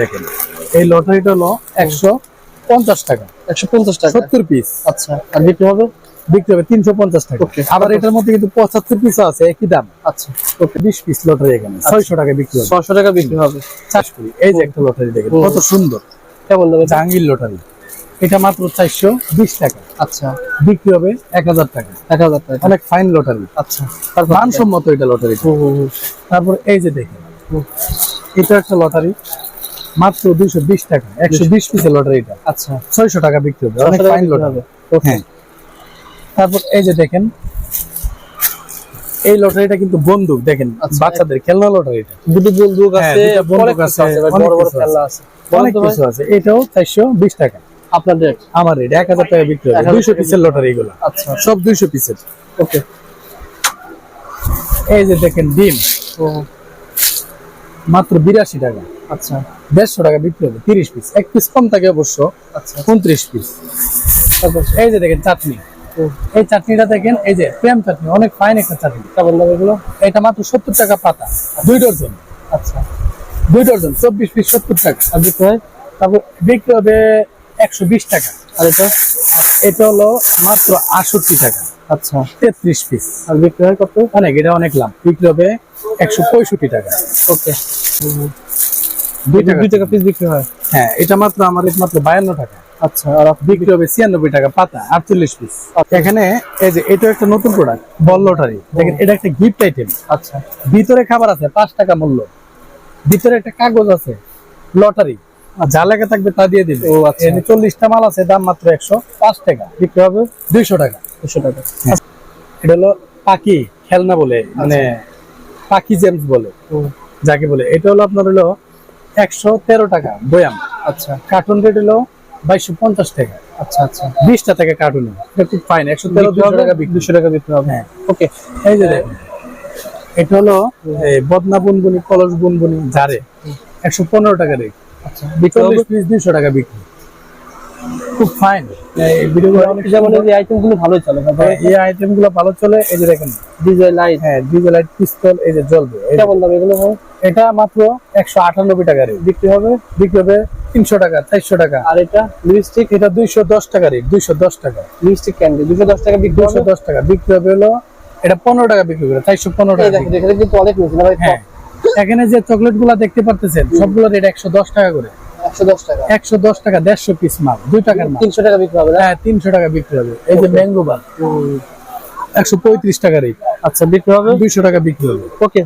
দেখেন। এই লটারিটা হলো একশো পঞ্চাশ টাকা। একশো পঞ্চাশ টাকা। সত্তর পিস আচ্ছা আর বিক্রি হবে? বিক্রি হবে তিনশো পঞ্চাশ টাকা। আবার এটার মধ্যে কিন্তু পঁচাত্তর পিস আছে একই দাম। আচ্ছা। ওকে বিশ পিস লটারি এখানে। ছয়শো টাকা বিক্রি হবে। ছশো টাকা বিক্রি হবে। চাষ করি এই যে একটা লটারি দেখেন কত সুন্দর। কেমন দামে জাহাঙ্গীর লটারি। এটা মাত্র চারশো বিশ টাকা। আচ্ছা। বিক্রি হবে এক হাজার টাকা। এক হাজার টাকা। অনেক ফাইন লটারি। আচ্ছা। তারপর মানসম্মত এটা লটারি। তারপর এই যে দেখেন এটা একটা লটারি। মাত্র দুইশো বিশ টাকা একশো বিশ পিসের লটারি এটা। আচ্ছা। ছয়শো টাকা বিক্রি হবে অনেক ফাইন লটারি হবে। হ্যাঁ। তারপর এই যে দেখেন এই লটারিটা কিন্তু বন্দুক দেখেন আচ্ছা। বাচ্চাদের খেলনা লটারি এটা দুটো বন্দুক হ্যাঁ, আছে বন্দুক আছে, বড় বড় খেলনা আছে। অনেক কিছু আছে এটাও চারশো বিশ টাকা। আপনার রেট আমার রেট এক হাজার টাকা বিক্রি হবে দুইশো পিসের লটারি এগুলো। আচ্ছা। সব দুইশো পিসের ওকে এই যে দেখেন ডিম মাত্র বিরাশি টাকা। আচ্ছা। দেড়শো টাকা বিক্রি হবে তিরিশ পিস এক পিস কম থাকে অবশ্য আচ্ছা। উনত্রিশ পিস তারপর এই যে দেখেন চাটনি। এই চাটনিটা দেখেন এই যে প্রেম চাটনি অনেক ফাইন একটা চাটনি। দাম এগুলো? এটা মাত্র সত্তর টাকা পাতা দুই ডজন। আচ্ছা। দুই ডজন চব্বিশ পিস সত্তর টাকা। আর বিক্রি হয়? তারপর বিক্রি হবে একশো বিশ টাকা। আর এটা? এটা হলো মাত্র আটষট্টি টাকা। আচ্ছা। তেত্রিশ পিস আর বিক্রি হয় কত? অনেক এটা অনেক লাভ। বিক্রি হবে একশো পঁয়ষট্টি টাকা। ওকে। দুই টাকা পিস বিক্রি হয়। হ্যাঁ এটা মাত্র আমার মাত্র বায়ান্ন টাকা। আচ্ছা আর বিক্রি হবে ছিয়ানব্বই টাকা পাতা আটচল্লিশ পিস এখানে এই যে এটা একটা নতুন প্রোডাক্ট বল লটারি। দেখেন এটা একটা গিফট আইটেম আচ্ছা। ভিতরে খাবার আছে পাঁচ টাকা মূল্য। ভিতরে একটা কাগজ আছে লটারি। আর যা লেখা থাকবে তা দিয়ে দিবে ও, আচ্ছা। চল্লিশটা মাল আছে দাম মাত্র একশো পাঁচ টাকা। বিক্রি হবে দুইশো টাকা। দুশো টাকা। এটা হলো পাখি খেলনা বলে মানে পাখি জেমস বলে যাকে বলে। এটা হলো আপনার হলো একশো তেরো টাকা বয়াম। আচ্ছা। কার্টুন রেট হলো বাইশশো পঞ্চাশ টাকা। আচ্ছা আচ্ছা। বিশটা থেকে কার্টুন এটা খুব ফাইন একশো তেরো দুশো টাকা দুশো টাকা বিক্রি হবে? হ্যাঁ। ওকে এই যে এটা হলো বদনা বুনবুনি কলস বুনবুনি জারে একশো পনেরো টাকা রেট আচ্ছা। বিক্রি হবে চল্লিশ পিস দুইশো টাকা বিক্রি। খুব ফাইন যেমন এই আইটেমগুলো ভালোই চলে এই আইটেমগুলো ভালো চলে এই যে দেখেন। ডিজে লাইট হ্যাঁ ডিজেল লাইট পিস্তল এই যে জ্বলবে। কেমন দাম এগুলো হয় এটা মাত্র একশো আটানব্বই টাকা রেট। বিক্রি হবে বিক্রি হবে তিনশো টাকা চারশো টাকা। আর এটা? লিপস্টিক এটা দুইশো দশ টাকা রেট দুইশো দশ টাকা। লিপস্টিক ক্যান্ডি দুশো দশ টাকা বিক্রি হবে? দশ টাকা। বিক্রি হবে হলো এটা পনেরো টাকা বিক্রি করে চারশো পনেরো টাকা কিন্তু অনেক হ্যাঁ। এখানে যে চকলেটগুলা দেখতে পারতেছেন সবগুলো রেট একশো দশ টাকা করে। একশো দশ টাকা। একশো দশ টাকা দেড়শো পিস মাল দুই টাকার মাল। তিনশো টাকা বিক্রি হবে হ্যাঁ তিনশো টাকা বিক্রি হবে। এই যে ম্যাঙ্গো বার। একশো পঁয়ত্রিশ টাকা রেট। আচ্ছা বিক্রি হবে? দুইশো টাকা বিক্রি হবে। ওকে